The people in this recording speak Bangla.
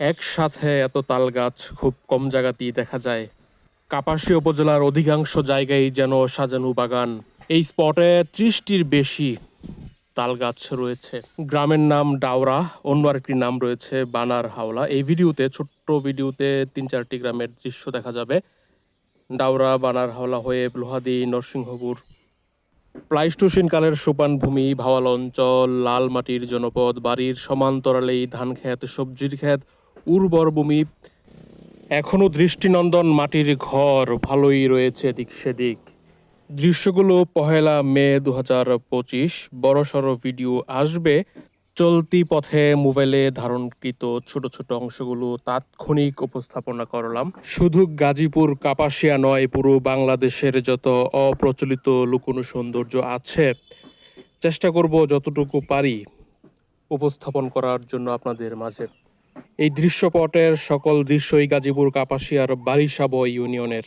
একসাথে এত তাল গাছ খুব কম জায়গাতেই দেখা যায়। কাপাসিয়া উপজেলার অধিকাংশ জায়গায় যেন সাজানো বাগান। এই স্পটে ত্রিশটির বেশি তাল গাছ রয়েছে। গ্রামের নাম ডাওরা, অন্য আরেকটি নাম রয়েছে বানার হাওলা। এই ভিডিওতে, ছোট্ট ভিডিওতে তিন চারটি গ্রামের দৃশ্য দেখা যাবে। ডাওরা, বানার হাওলা হয়ে লোহাদি, নরসিংহপুর। প্লাইস্টোসিন কালের সোপান ভূমি ভাওয়াল অঞ্চল, লাল মাটির জনপদ, বাড়ির সমান্তরালেই ধান ক্ষেত সবজির ক্ষেত উর্বর ভূমি এখনও দৃষ্টিনন্দন মাটির ঘর ভালোই রয়েছে দিক সেদিক। দৃশ্যগুলো পহেলা মে দু হাজার পঁচিশ। বড়সড় ভিডিও আসবে। চলতি পথে মোবাইলে ধারণকৃত ছোট ছোট অংশগুলো তাৎক্ষণিক উপস্থাপনা করলাম। শুধু গাজীপুর, কাপাসিয়া নয়, পুরো বাংলাদেশের যত অপ্রচলিত লুকোনো সৌন্দর্য আছে, চেষ্টা করব যতটুকু পারি উপস্থাপন করার জন্য আপনাদের মাঝে। এই দৃশ্যপটের সকল দৃশ্যই গাজীপুর কাপাসিয়ার বারিশাব ইউনিয়নের।